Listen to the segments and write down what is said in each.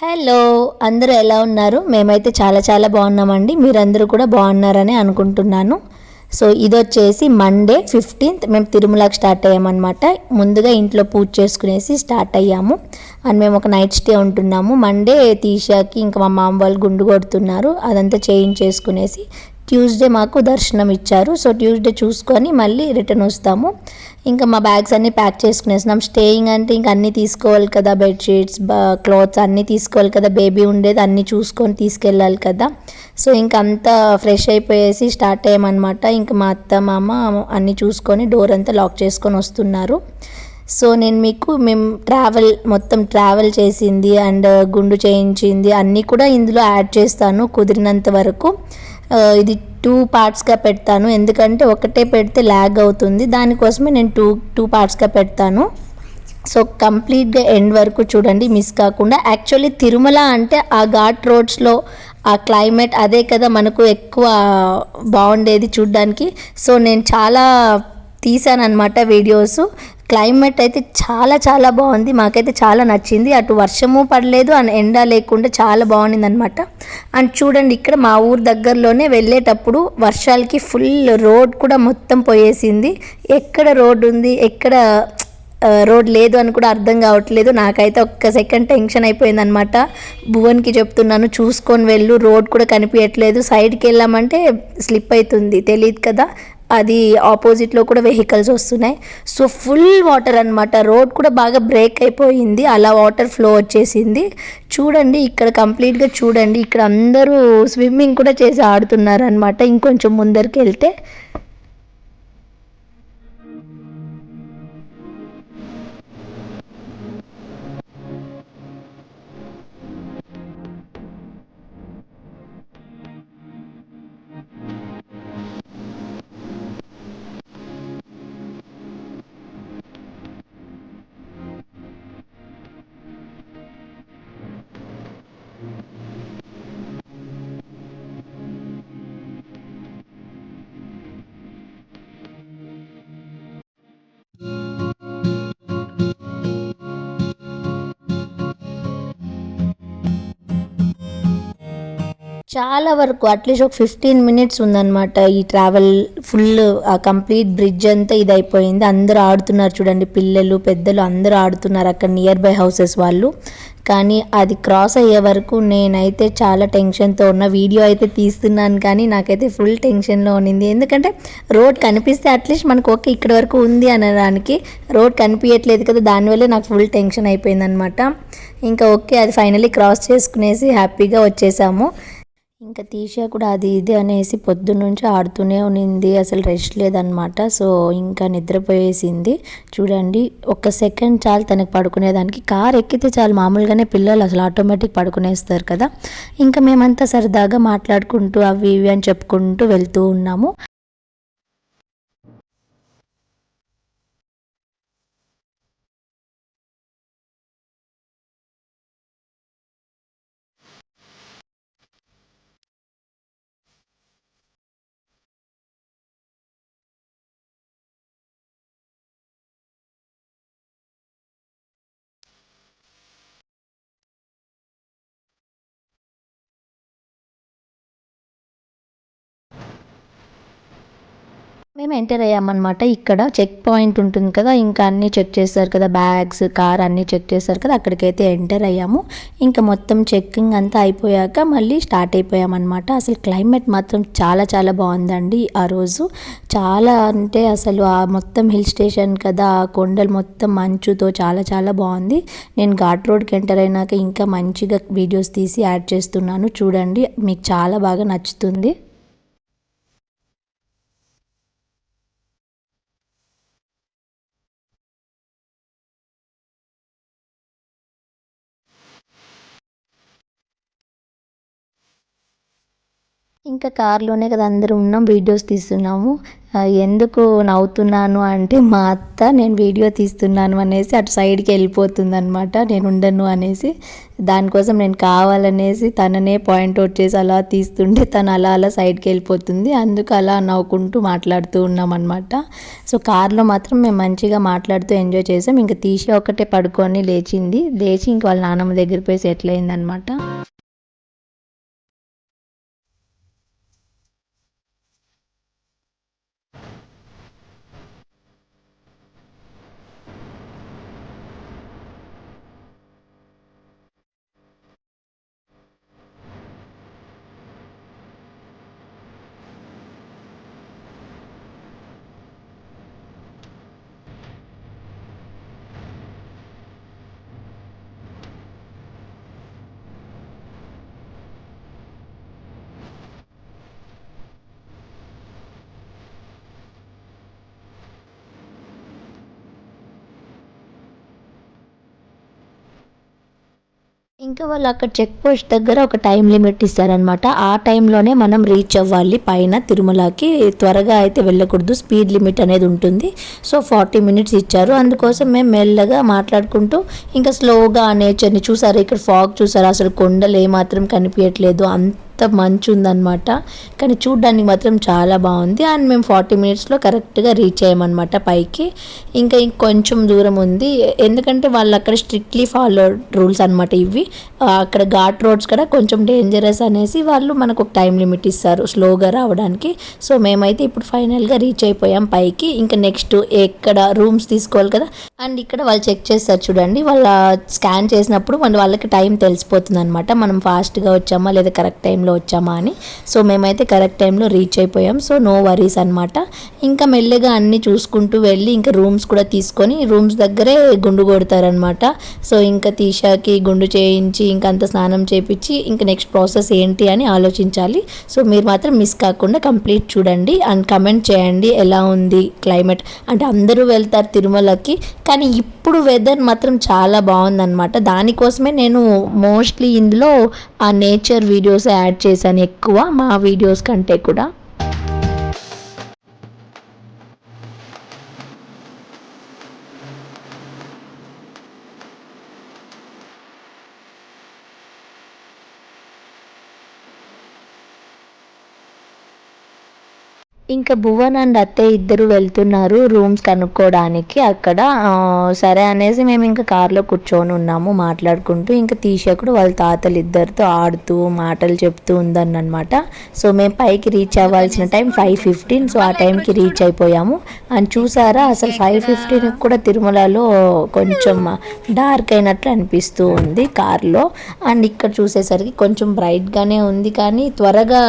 Hello అందరూ ఎలా ఉన్నారు? మేమైతే చాలా చాలా బాగున్నామండి. మీరందరూ కూడా బాగున్నారని అనుకుంటున్నాను. సో ఇది వచ్చేసి మండే ఫిఫ్టీన్త్ మేము తిరుమలకి స్టార్ట్ అయ్యామన్నమాట. ముందుగా ఇంట్లో పూజ చేసుకునేసి స్టార్ట్ అయ్యాము. అండ్ మేము ఒక నైట్ స్టే ఉంటున్నాము. మండే తీసాకి ఇంకా మా మామ వాళ్ళు గుండు కొడుతున్నారు. అదంతా చేంజ్ చేసుకునేసి ట్యూస్డే మాకు దర్శనం ఇచ్చారు సో ట్యూస్డే చూసుకొని మళ్ళీ రిటర్న్ వస్తాము. ఇంకా మా బ్యాగ్స్ అన్నీ ప్యాక్ చేసుకునేసినాం. స్టేయింగ్ అంటే ఇంకా అన్నీ తీసుకోవాలి కదా బెడ్షీట్స్ క్లాత్స్ అన్నీ తీసుకోవాలి కదా బేబీ ఉండేది అన్నీ చూసుకొని తీసుకెళ్ళాలి కదా. సో ఇంకా అంతా ఫ్రెష్ అయిపోయేసి స్టార్ట్ అయ్యామన్నమాట. ఇంకా మా అత్త మామ అన్నీ చూసుకొని డోర్ అంతా లాక్ చేసుకొని వస్తున్నారు. సో నేను మీకు మేము ట్రావెల్ మొత్తం ట్రావెల్ చేసింది అండ్ గుండు చేయించింది అన్నీ కూడా ఇందులో యాడ్ చేస్తాను కుదిరినంత వరకు. ఇది టూ పార్ట్స్గా పెడతాను. ఎందుకంటే ఒకటే పెడితే ల్యాగ్ అవుతుంది. దానికోసమే నేను టూ టూ పార్ట్స్గా పెడతాను. సో కంప్లీట్గా ఎండ్ వరకు చూడండి మిస్ కాకుండా. యాక్చువల్లీ తిరుమల అంటే ఆ ఘాట్ రోడ్స్లో ఆ క్లైమేట్ అదే కదా మనకు ఎక్కువ బాగుండేది చూడ్డానికి. సో నేను చాలా తీసాను అనమాట వీడియోస్ క్లైమేట్ అయితే చాలా చాలా బాగుంది. మాకైతే చాలా నచ్చింది. అటు వర్షము పడలేదు అండ్ ఎండ లేకుండా చాలా బాగుంది అనమాట అండ్ చూడండి ఇక్కడ మా ఊరు దగ్గరలోనే వెళ్ళేటప్పుడు వర్షాలకి ఫుల్ రోడ్ కూడా మొత్తం పోయేసింది. ఎక్కడ రోడ్ ఉంది ఎక్కడ రోడ్ లేదు అని కూడా అర్థం కావట్లేదు. నాకైతే ఒక్క సెకండ్ టెన్షన్ అయిపోయింది అనమాట భువన్కి చెప్తున్నాను చూసుకొని వెళ్ళు రోడ్ కూడా కనిపించట్లేదు. సైడ్కి వెళ్ళామంటే స్లిప్ అవుతుంది. తెలియదు కదా. అది ఆపోజిట్లో కూడా వెహికల్స్ వస్తున్నాయి. సో ఫుల్ వాటర్ అనమాట రోడ్ కూడా బాగా బ్రేక్ అయిపోయింది. అలా వాటర్ ఫ్లో వచ్చేసింది. చూడండి ఇక్కడ కంప్లీట్గా చూడండి. ఇక్కడ అందరూ స్విమ్మింగ్ కూడా చేసి ఆడుతున్నారు అనమాట ఇంకొంచెం ముందరికి వెళ్తే చాలా వరకు అట్లీస్ట్ ఒక ఫిఫ్టీన్ మినిట్స్ ఉందన్నమాట ఈ ట్రావెల్ ఫుల్ ఆ కంప్లీట్ బ్రిడ్జ్ అంతా ఇది అయిపోయింది అందరూ ఆడుతున్నారు చూడండి పిల్లలు పెద్దలు అందరూ ఆడుతున్నారు అక్కడ నియర్ బై హౌసెస్ వాళ్ళు. కానీ అది క్రాస్ అయ్యే వరకు నేనైతే చాలా టెన్షన్తో ఉన్న వీడియో అయితే తీస్తున్నాను కానీ నాకైతే ఫుల్ టెన్షన్లో ఉన్నింది. ఎందుకంటే రోడ్ కనిపిస్తే అట్లీస్ట్ మనకు ఓకే ఇక్కడ వరకు ఉంది అనడానికి రోడ్ కనిపించట్లేదు కదా దానివల్లే నాకు ఫుల్ టెన్షన్ అయిపోయిందనమాట ఇంకా ఓకే అది ఫైనల్లీ క్రాస్ చేసుకునేసి హ్యాపీగా వచ్చేసాము. ఇంకా తీషా కూడా అది ఇది అనేసి పొద్దున్నుంచి ఆడుతూనే ఉన్నింది. అసలు రెస్ట్ లేదనమాట సో ఇంకా నిద్రపోయేసింది. చూడండి ఒక్క సెకండ్ చాలు తనకు పడుకునేదానికి. కార్ ఎక్కితే చాలు మామూలుగానే పిల్లలు అసలు ఆటోమేటిక్ పడుకునేస్తారు కదా. ఇంకా మేమంతా సరదాగా మాట్లాడుకుంటూ అవి ఇవి అని చెప్పుకుంటూ వెళ్తూ ఉన్నాము. మేము ఎంటర్ అయ్యామన్నమాట. ఇక్కడ చెక్ పాయింట్ ఉంటుంది కదా ఇంకా అన్నీ చెక్ చేస్తారు కదా బ్యాగ్స్ కార్ అన్నీ చెక్ చేస్తారు కదా అక్కడికైతే ఎంటర్ అయ్యాము. ఇంకా మొత్తం చెక్కింగ్ అంతా అయిపోయాక మళ్ళీ స్టార్ట్ అయిపోయామన్నమాట. అసలు క్లైమేట్ మాత్రం చాలా చాలా బాగుందండి ఆ రోజు. చాలా అంటే అసలు ఆ మొత్తం హిల్ స్టేషన్ కదా ఆ కొండలు మొత్తం మంచుతో చాలా చాలా బాగుంది. నేను ఘాట్ రోడ్కి ఎంటర్ అయినాక ఇంకా మంచిగా వీడియోస్ తీసి యాడ్ చేస్తున్నాను. చూడండి మీకు చాలా బాగా నచ్చుతుంది. ఇంకా కార్లోనే కదా అందరూ ఉన్నాం వీడియోస్ తీస్తున్నాము. ఎందుకు నవ్వుతున్నాను అంటే మా అత్త నేను వీడియో తీస్తున్నాను అనేసి అటు సైడ్కి వెళ్ళిపోతుంది అనమాట నేను ఉండను అనేసి. దానికోసం నేను కావాలనేసి తననే పాయింట్ అవుట్ చేసి అలా తీస్తుంటే తను అలా అలా సైడ్కి వెళ్ళిపోతుంది. అందుకు అలా నవ్వుకుంటూ మాట్లాడుతూ ఉన్నాం అనమాట సో కార్లో మాత్రం మేము మంచిగా మాట్లాడుతూ ఎంజాయ్ చేసాం. ఇంకా తీసి ఒకటే పడుకొని లేచింది. లేచి ఇంక వాళ్ళ నాన్నమ్మ దగ్గర పోయి సెటిల్ అయిందనమాట ఇంకా వాళ్ళు అక్కడ చెక్ పోస్ట్ దగ్గర ఒక టైం లిమిట్ ఇస్తారనమాట ఆ టైంలోనే మనం రీచ్ అవ్వాలి. పైన తిరుమలకి త్వరగా అయితే వెళ్ళకూడదు. స్పీడ్ లిమిట్ అనేది ఉంటుంది. సో ఫార్టీ మినిట్స్ ఇచ్చారు. అందుకోసం మేము మెల్లగా మాట్లాడుకుంటూ ఇంకా స్లోగా ఆ నేచర్ని చూసారు. ఇక్కడ ఫాగ్ చూసారు. అసలు కొండలు ఏమాత్రం కనిపించట్లేదు. అంత అంత మంచు ఉందన్నమాట. కానీ చూడ్డానికి మాత్రం చాలా బాగుంది. అండ్ మేము ఫార్టీ మినిట్స్లో కరెక్ట్గా రీచ్ అయ్యామన్నమాట పైకి. ఇంకా ఇంకొంచెం దూరం ఉంది. ఎందుకంటే వాళ్ళు అక్కడ స్ట్రిక్ట్లీ ఫాలో రూల్స్ అనమాట ఇవి. అక్కడ ఘాట్ రోడ్స్ కూడా కొంచెం డేంజరస్ అనేసి వాళ్ళు మనకు ఒక టైం లిమిట్ ఇస్తారు స్లోగా రావడానికి. సో మేమైతే ఇప్పుడు ఫైనల్గా రీచ్ అయిపోయాం పైకి. ఇంకా నెక్స్ట్ ఎక్కడ రూమ్స్ తీసుకోవాలి కదా. అండ్ ఇక్కడ వాళ్ళు చెక్ చేస్తారు చూడండి. వాళ్ళ స్కాన్ చేసినప్పుడు మన వాళ్ళకి టైం తెలిసిపోతుంది అనమాట మనం ఫాస్ట్గా వచ్చామా లేదా కరెక్ట్ టైంలో వచ్చామా అని. సో మేమైతే కరెక్ట్ టైంలో రీచ్ అయిపోయాం. సో నో వరీస్ అనమాట ఇంకా మెల్లగా అన్నీ చూసుకుంటూ వెళ్ళి ఇంకా రూమ్స్ కూడా తీసుకొని రూమ్స్ దగ్గరే గుండు కొడతారనమాట సో ఇంకా తీషాకి గుండు చేయించి ఇంకా అంత స్నానం చేపించి ఇంకా నెక్స్ట్ ప్రాసెస్ ఏంటి అని ఆలోచించాలి. సో మీరు మాత్రం మిస్ కాకుండా కంప్లీట్ చూడండి అండ్ కమెంట్ చేయండి ఎలా ఉంది క్లైమేట్ అంటే అందరూ వెళ్తారు తిరుమలకి కానీ ఇప్పుడు వెదర్ మాత్రం చాలా బాగుందన్నమాట. దానికోసమే నేను మోస్ట్లీ ఇందులో ఆ నేచర్ వీడియోస్ యాడ్ చేశాను ఎక్కువ మా వీడియోస్ కంటే కూడా. ఇంకా భువన్ అండ్ అత్తయ్య ఇద్దరు వెళ్తున్నారు రూమ్స్ కనుక్కోవడానికి అక్కడ. సరే అనేసి మేము ఇంకా కార్లో కూర్చొని ఉన్నాము మాట్లాడుకుంటూ ఇంకా తీసేకుడు వాళ్ళ తాతలు ఇద్దరితో ఆడుతూ మాటలు చెప్తూ ఉందన్నమాట. సో మేము పైకి రీచ్ అవ్వాల్సిన టైం ఫైవ్ ఫిఫ్టీన్ సో ఆ టైంకి రీచ్ అయిపోయాము. అండ్ చూసారా అసలు ఫైవ్ ఫిఫ్టీన్ కూడా తిరుమలలో కొంచెం డార్క్ అయినట్లు అనిపిస్తూ ఉంది కార్లో. అండ్ ఇక్కడ చూసేసరికి కొంచెం బ్రైట్గానే ఉంది కానీ త్వరగా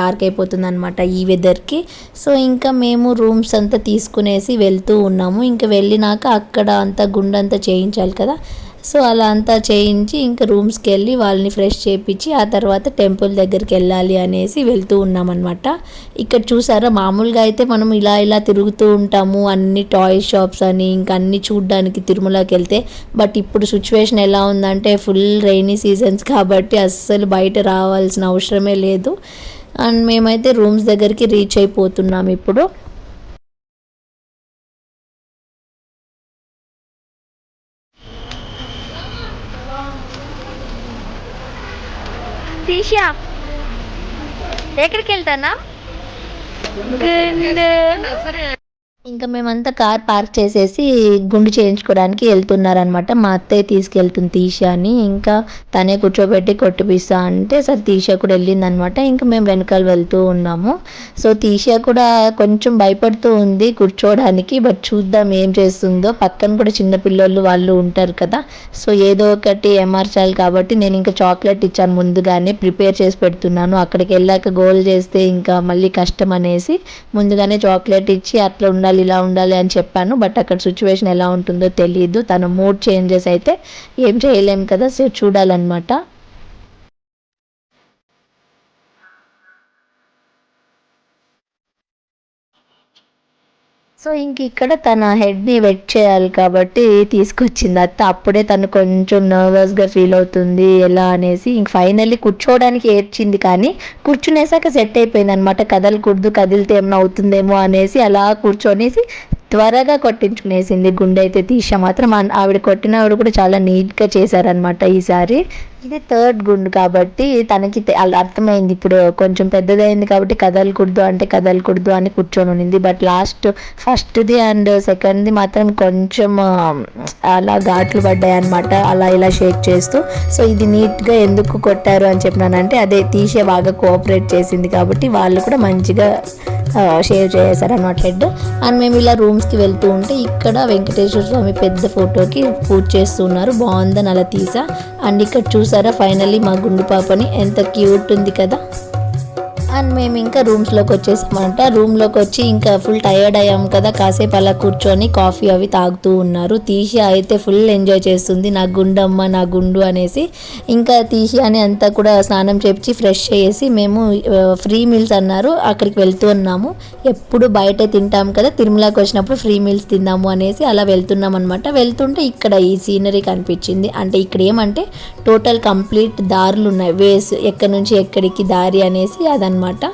డార్క్ అయిపోతుంది అనమాట ఈ వెదర్కి సో ఇంకా మేము రూమ్స్ అంతా తీసుకునేసి వెళ్తూ ఉన్నాము. ఇంకా వెళ్ళినాక అక్కడ అంతా గుండంతా చేయించాలి కదా. సో అలా అంతా చేయించి ఇంకా రూమ్స్కి వెళ్ళి వాళ్ళని ఫ్రెష్ చేయించి ఆ తర్వాత టెంపుల్ దగ్గరికి వెళ్ళాలి అనేసి వెళ్తూ ఉన్నామన్నమాట. ఇక్కడ చూసారా మామూలుగా అయితే మనం ఇలా ఇలా తిరుగుతూ ఉంటాము. అన్ని టాయ్ షాప్స్ అని ఇంకా అన్ని చూడడానికి తిరుమలకి వెళ్తే. బట్ ఇప్పుడు సిచ్యువేషన్ ఎలా ఉందంటే ఫుల్ రైనీ సీజన్స్ కాబట్టి అస్సలు బయట రావాల్సిన అవసరమే లేదు. అండ్ మేమైతే రూమ్స్ దగ్గరికి రీచ్ అయిపోతున్నాం ఇప్పుడు. తీషా ఎక్కడికి వెళ్తానా ఇంకా మేమంతా కార్ పార్క్ చేసేసి గుండు చేయించుకోవడానికి వెళ్తున్నారనమాట మా అత్తయ్య తీసుకెళ్తుంది తీషాని. ఇంకా తనే కూర్చోబెట్టి కొట్టిపిస్తా అంటే సరే తీషా కూడా వెళ్ళిందనమాట ఇంకా మేము వెనకాల వెళ్తూ ఉన్నాము. సో తీషా కూడా కొంచెం భయపడుతూ ఉంది కూర్చోవడానికి బట్ చూద్దాం ఏం చేస్తుందో. పక్కన కూడా చిన్న పిల్లోళ్ళు వాళ్ళు ఉంటారు కదా. సో ఏదో ఒకటి ఎమర్చాలి కాబట్టి నేను ఇంకా చాక్లెట్ ఇచ్చాను ముందుగానే ప్రిపేర్ చేసి పెడుతున్నాను. అక్కడికి వెళ్ళాక గోల్ చేస్తే ఇంకా మళ్ళీ కష్టం అనేసి ముందుగానే చాక్లెట్ ఇచ్చి అట్లా ఉండాలి ఇలా ఉండాలి అని చెప్పాను. బట్ అక్కడ సిచ్యువేషన్ ఎలా ఉంటుందో తెలియదు తన మూడ్ చేంజెస్ అయితే ఏం చేయలేం కదా. సో చూడాలన్నమాట. సో ఇంక ఇక్కడ తన హెడ్ని వెట్ చేయాలి కాబట్టి తీసుకొచ్చింది అత్త. అప్పుడే తను కొంచెం నర్వస్గా ఫీల్ అవుతుంది. ఎలా అనేసి ఇంక ఫైనల్లీ కూర్చోవడానికి ఏడ్చింది కానీ కూర్చునేసాక సెట్ అయిపోయింది అనమాట కదలకూడదు కదిలితే ఏమైనా అవుతుందేమో అనేసి అలా కూర్చొనేసి త్వరగా కొట్టించుకునేసింది. గుండె అయితే తీసా మాత్రం. ఆవిడ కొట్టిన ఆవిడ కూడా చాలా నీట్గా చేశారనమాట ఈసారి. ఇది థర్డ్ గుండు కాబట్టి తనకి అర్థమైంది. ఇప్పుడు కొంచెం పెద్దదైంది కాబట్టి కదలకూడదు అంటే కదలకూడదు అని కూర్చొని ఉంది బట్ లాస్ట్ ఫస్ట్ది అండ్ సెకండ్ది మాత్రం కొంచెం అలా ఘాట్లు పడ్డాయి అనమాట అలా ఇలా షేక్ చేస్తూ. సో ఇది నీట్గా ఎందుకు కొట్టారు అని చెప్పినానంటే అదే తీసే బాగా కోఆపరేట్ చేసింది కాబట్టి వాళ్ళు కూడా మంచిగా షేర్ చేశారనమాట హెడ్. అండ్ మేము ఇలా రూమ్స్కి వెళ్తూ ఉంటే ఇక్కడ వెంకటేశ్వర స్వామి పెద్ద ఫోటోకి పూజ చేస్తున్నారు బాగుందని అలా తీసా. అండ్ ఇక్కడ చూసారా? ఫైనల్లీ మా గుండు పాపని ఎంత క్యూట్ ఉంది కదా? అండ్ మేము ఇంకా రూమ్స్లోకి వచ్చేసామంట. రూమ్లోకి వచ్చి ఇంకా ఫుల్ టయర్డ్ అయ్యాం కదా. కాసేపు అలా కూర్చొని కాఫీ అవి తాగుతూ ఉన్నారు. తీసి అయితే ఫుల్ ఎంజాయ్ చేస్తుంది. నా గుండమ్మ నా గుండు అనేసి. ఇంకా తీసి అని అంతా కూడా స్నానం చేపించి ఫ్రెష్ చేసి మేము ఫ్రీ మీల్స్ అన్నారు. అక్కడికి వెళ్తూ ఉన్నాము. ఎప్పుడు బయటే తింటాం కదా. తిరుమలకి వచ్చినప్పుడు ఫ్రీ మీల్స్ తిందాము అనేసి అలా వెళ్తున్నాం అనమాట వెళ్తుంటే ఇక్కడ ఈ సీనరీ కనిపించింది. అంటే ఇక్కడ ఏమంటే టోటల్ కంప్లీట్ దారులు ఉన్నాయి వేస్ ఎక్కడి నుంచి ఎక్కడికి దారి అనేసి అదనమాట అనమాట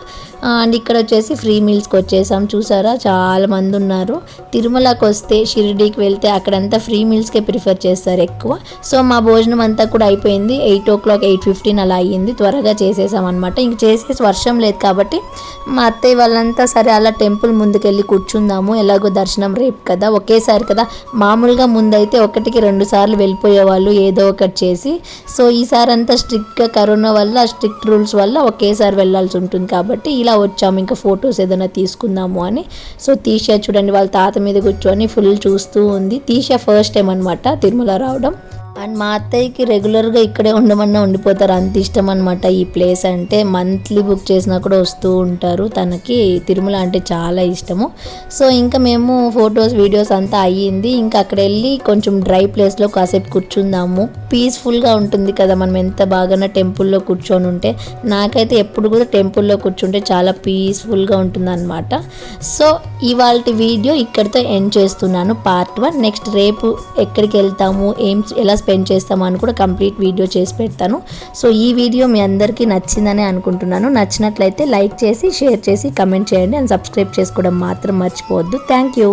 అండ్ ఇక్కడ వచ్చేసి ఫ్రీ మీల్స్కి వచ్చేసాం. చూసారా? చాలా మంది ఉన్నారు. తిరుమలకి వస్తే షిరిడీకి వెళ్తే అక్కడంతా ఫ్రీ మీల్స్కే ప్రిఫర్ చేస్తారు ఎక్కువ. సో మా భోజనం అంతా కూడా అయిపోయింది. Eight o'clock eight fifteen అలా అయ్యింది. త్వరగా చేసేసాం అనమాట ఇంక చేసేసి వర్షం లేదు కాబట్టి మా అత్తయ్య వాళ్ళంతా సరే అలా టెంపుల్ ముందుకెళ్ళి కూర్చుందాము. ఎలాగో దర్శనం రేపు కదా ఒకేసారి కదా. మామూలుగా ముందైతే ఒకటికి రెండు సార్లు వెళ్ళిపోయేవాళ్ళు ఏదో ఒకటి చేసి సో ఈసారి అంతా స్ట్రిక్ట్గా కరోనా వల్ల స్ట్రిక్ట్ రూల్స్ వల్ల ఒకేసారి వెళ్ళాల్సి ఉంటుంది కాబట్టి ఇలా వచ్చాము ఇంకా ఫొటోస్ ఏదైనా తీసుకుందాము అని. సో తీసా చూడండి వాళ్ళ తాత మీద కూర్చొని ఫుల్ చూస్తూ ఉంది. తీసా ఫస్ట్ టైం అనమాట తిరుమల రావడం. అండ్ మా అత్తయ్యకి రెగ్యులర్గా ఇక్కడే ఉండమన్నా ఉండిపోతారు. అంత ఇష్టం అనమాట ఈ ప్లేస్ అంటే. మంత్లీ బుక్ చేసినా కూడా వస్తూ ఉంటారు. తనకి తిరుమల అంటే చాలా ఇష్టము. సో ఇంకా మేము ఫొటోస్ వీడియోస్ అంతా అయ్యింది. ఇంకా అక్కడ వెళ్ళి కొంచెం డ్రై ప్లేస్లో కాసేపు కూర్చుందాము. పీస్ఫుల్గా ఉంటుంది కదా మనం ఎంత బాగా టెంపుల్లో కూర్చొని ఉంటే. నాకైతే ఎప్పుడు కూడా టెంపుల్లో కూర్చుంటే చాలా పీస్ఫుల్గా ఉంటుంది అనమాట సో ఇవాళ వీడియో ఇక్కడితో ఎండ్ చేస్తున్నాను. Part one. నెక్స్ట్ రేపు ఎక్కడికి వెళ్తాము? ఏం ఎలా స్పెండ్ చేస్తామని కూడా కంప్లీట్ వీడియో చేసి పెడతాను. సో ఈ వీడియో మీ అందరికీ నచ్చిందని అనుకుంటున్నాను. నచ్చినట్లయితే లైక్ చేసి షేర్ చేసి కమెంట్ చేయండి. అండ్ సబ్స్క్రైబ్ చేసుకోవడం మాత్రం మర్చిపోవద్దు. Thank you